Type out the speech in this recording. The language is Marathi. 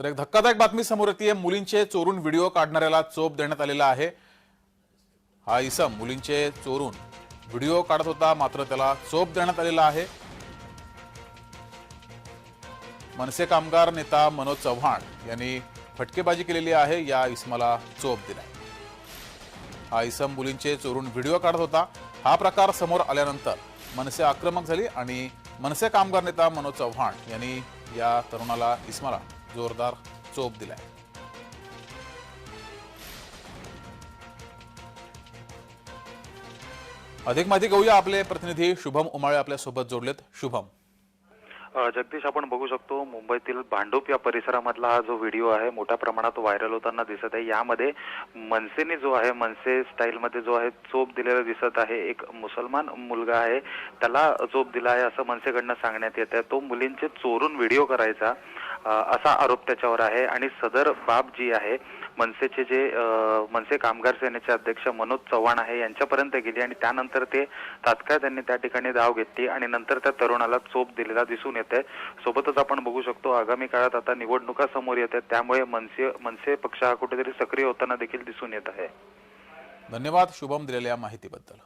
तर एक धक्कादायक बातमी समोर येते. मुलींचे चोरून व्हिडिओ काढणाऱ्याला चोप देण्यात आलेला आहे. हा इसम मुलींचे चोरून व्हिडिओ काढत होता मात्र त्याला चोप देण्यात आलेला आहे. मनसे कामगार नेता मनोज चव्हाण यांनी फटकेबाजी केलेली आहे. या इसमाला चोप दिलाय हा इसम मुलींचे चोरून व्हिडिओ काढत होता. हा प्रकार समोर आल्यानंतर मनसे आक्रमक झाली आणि मनसे कामगार नेता मनोज चव्हाण यांनी या तरुणाला इस्माला जोरदार चोप दिलाय. अधिक माहिती घेऊया आपले प्रतिनिधी शुभम उमाळे आपल्यासोबत जोडलेत. शुभम. जगदीश आपण बघू शकतो मुंबईतील भांडूप या परिसरामधला हा जो व्हिडिओ आहे मोठ्या प्रमाणात व्हायरल होताना दिसत आहे. यामध्ये मनसेने जो आहे मनसे स्टाईलमध्ये जो आहे चोप दिलेला दिसत आहे. एक मुसलमान मुलगा आहे त्याला चोप दिला आहे असं मनसेकडनं सांगण्यात येत आहे तो मुलींचे चोरून व्हिडिओ करायचा. असा आरोप त्याच्यावर आहे. आणि सदर बाब जी आहे मनसेचे जे मनसे कामगार सेनेचे अध्यक्ष मनोज चव्हाण आहे यांच्यापर्यंत गेली आणि त्यानंतर ते तात्काळ त्यांनी त्या ठिकाणी धाव घेतली आणि नंतर त्या तरुणाला चोप दिलेला दिसून येत. आहे सोबतच आपण बघू शकतो आगामी काळात आता निवडणुका समोर येत आहेत. त्यामुळे मनसे मनसे पक्ष हा कुठेतरी सक्रिय होताना देखील दिसून येत आहे. धन्यवाद. शुभम दिलेल्या माहितीबद्दल.